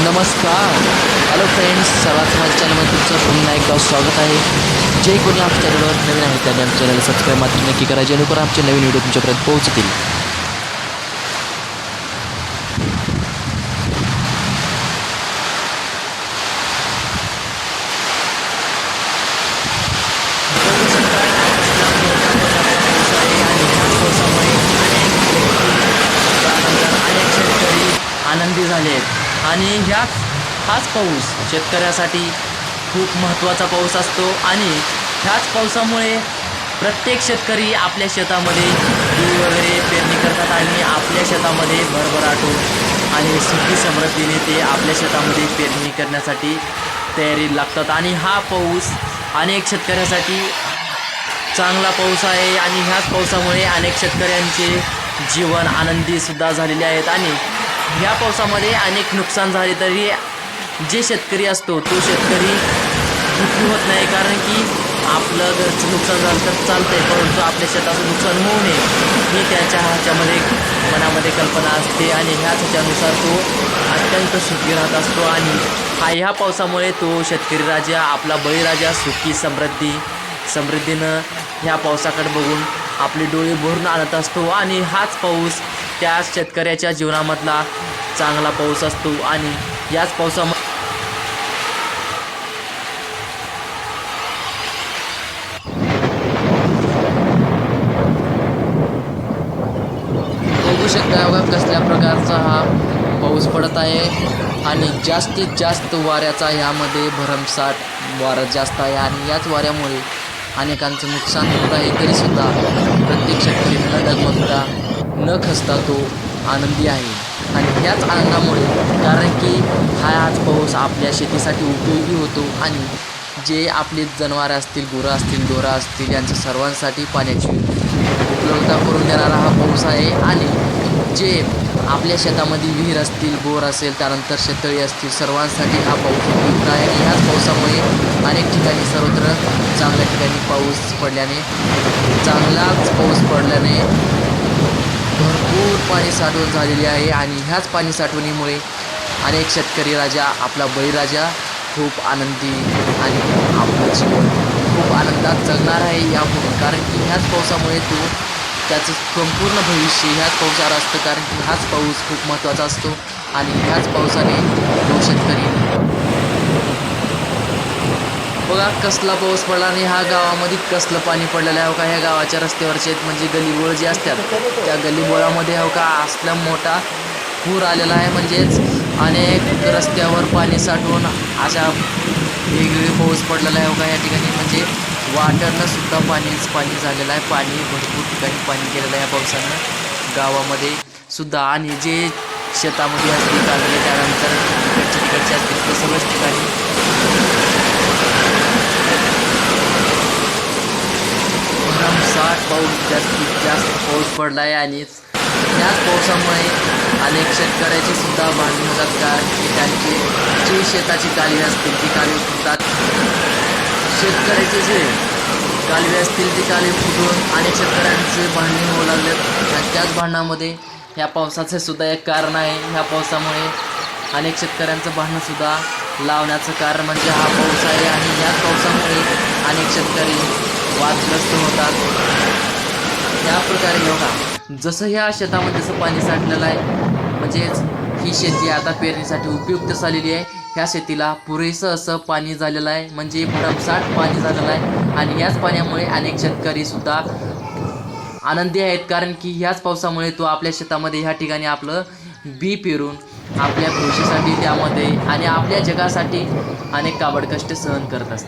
नमस्कार. Hello friends सर्वात माझ्या चॅनलमध्ये तुमचं पुन्हा एकदा स्वागत आहे. जे कोणी आमच्या चॅनलवर नवीन आहे त्यांनी आमच्या चॅनलला सबस्क्राईब मात्र नक्की करा जेणेकरून आमचे नवीन व्हिडिओ तुमच्यापर्यंत पोहोचतील. आनंदी झाले आहेत आणि ह्याच हाच पाऊस शेतकऱ्यासाठी खूप महत्त्वाचा पाऊस असतो आणि ह्याच पावसामुळे प्रत्येक शेतकरी आपल्या शेतामध्ये दूध वगैरे पेरणी करतात आणि आपल्या शेतामध्ये भरभराटो आणि सुखी समृद्धीने ते आपल्या शेतामध्ये पेरणी करण्यासाठी तयारी लागतात. आणि हा पाऊस अनेक शेतकऱ्यासाठी चांगला पाऊस आहे आणि ह्याच पावसामुळे अनेक शेतकऱ्यांचे जीवन आनंदीसुद्धा झालेले आहेत. आणि ह्या पावसामध्ये अनेक नुकसान झाले तरी जे शेतकरी असतो तो शेतकरी दुःखी होत नाही कारण की आपलं घरचं नुकसान झालं तर चालतंय परंतु आपल्या शेताचं नुकसान होऊ नये ही त्याच्या ह्याच्यामध्ये मनामध्ये कल्पना असते आणि ह्याच ह्याच्यानुसार तो अत्यंत सुखी राहत असतो आणि हा ह्या पावसामुळे तो शेतकरी राजा आपला बळीराजा सुखी समृद्धी समृद्धीनं ह्या पावसाकडे बघून आपले डोळे भरून आणत असतो आणि हाच पाऊस त्या शेतकऱ्याच्या जीवनामधला चांगला पाऊस असतो आणि याच पावसामध्ये बघू शकता बघा कसल्या प्रकारचा हा पाऊस पडत आहे. आणि जास्तीत जास्त वाऱ्याचा ह्यामध्ये भरमसाठ वारा जास्त आहे आणि याच वाऱ्यामुळे अनेकांचं नुकसान होत आहे. तरीसुद्धा प्रत्येक शेतकरी न डगमगता न खसता तो आनंदी आहे. आणि याच आनंदामुळे कारण की हा आज पाऊस आपल्या शेतीसाठी उपयोगी होतो आणि जे आपले जनावरं असतील गुरं असतील डोरा असतील यांच्या सर्वांसाठी पाण्याची उपलब्धता करून देणारा हा पाऊस आहे. आणि जे आपल्या शेतामध्ये विहीर असतील बोर असेल त्यानंतर शेततळी असतील सर्वांसाठी हा पाऊस उपयुक्त आहे. आणि ह्याच पावसामुळे अनेक ठिकाणी सर्वत्र चांगल्या ठिकाणी पाऊस पडल्याने चांगलाच पाऊस पडल्याने पाणी साठवण झालेली आहे आणि ह्याच पाणी साठवणीमुळे अनेक शेतकरी राजा आपला बळीराजा खूप आनंदी आणि आपलं जीवन खूप आनंदात जगणार आहे यामुळे. कारण की ह्याच पावसामुळे तो त्याचं संपूर्ण भविष्य ह्याच पावसावर असतं. कारण की हाच पाऊस खूप महत्त्वाचा असतो आणि ह्याच पावसाने तो शेतकरी बघा कसला पाऊस पडला आणि ह्या गावामध्ये कसलं पाणी पडलेलं आहे. हो का ह्या गावाच्या रस्त्यावरचे आहेत म्हणजे गलीबोळ जे असतात. त्या गलीबोळामध्ये हो का असला मोठा पूर आलेला आहे म्हणजेच. अनेक रस्त्यावर पाणी साठवून अशा वेगवेगळे पाऊस पडलेला आहे. हो का या ठिकाणी म्हणजे वाटरनं सुद्धा पाणीच पाणी झालेलं आहे. पाणी भरपूर ठिकाणी पाणी गेलेलं आहे या पावसानं. गावामध्ये सुद्धा आणि जे शेतामध्ये असतील काढले त्यानंतर तिकडच्या तिकडचे असतील ते सगळ्याच ठिकाणी भरमसाठ पाऊस जास्तीत जास्त पाऊस पडला आहे आणि त्याच पावसामुळे अनेक शेतकऱ्याची सुद्धा भांडण होतात कारण की त्यांची जी शेताची कालवी असतील ती कालवी फुटतात. शेतकऱ्याचे जे कालवी असतील ती कालवी फुटून अनेक शेतकऱ्यांचे भांडणे होऊ लागले त्याच भांडणामध्ये ह्या पावसाचे सुद्धा एक कारण आहे. ह्या पावसामुळे अनेक शेतकऱ्यांचं भांडणंसुद्धा लावण्याचं कारण म्हणजे हा पाऊस आहे. आणि याच पावसामुळे अनेक शेतकरी वादग्रस्त होतात. या प्रकारे बघा जसं ह्या शेतामध्ये जसं पाणी साठलेलं आहे म्हणजेच ही शेती आता पेरणीसाठी उपयुक्त झालेली आहे. ह्या शेतीला पुरेसं असं पाणी झालेलं आहे म्हणजे भरमसाठ पाणी झालेलं आहे. आणि याच पाण्यामुळे अनेक शेतकरीसुद्धा आनंदी आहेत कारण की ह्याच पावसामुळे तो आपल्या शेतामध्ये ह्या ठिकाणी आपलं बी पेरून आपल्या कृषीसाठी त्यामध्ये आणि आपल्या जगासाठी अनेक काबड कष्ट सहन करत असतात.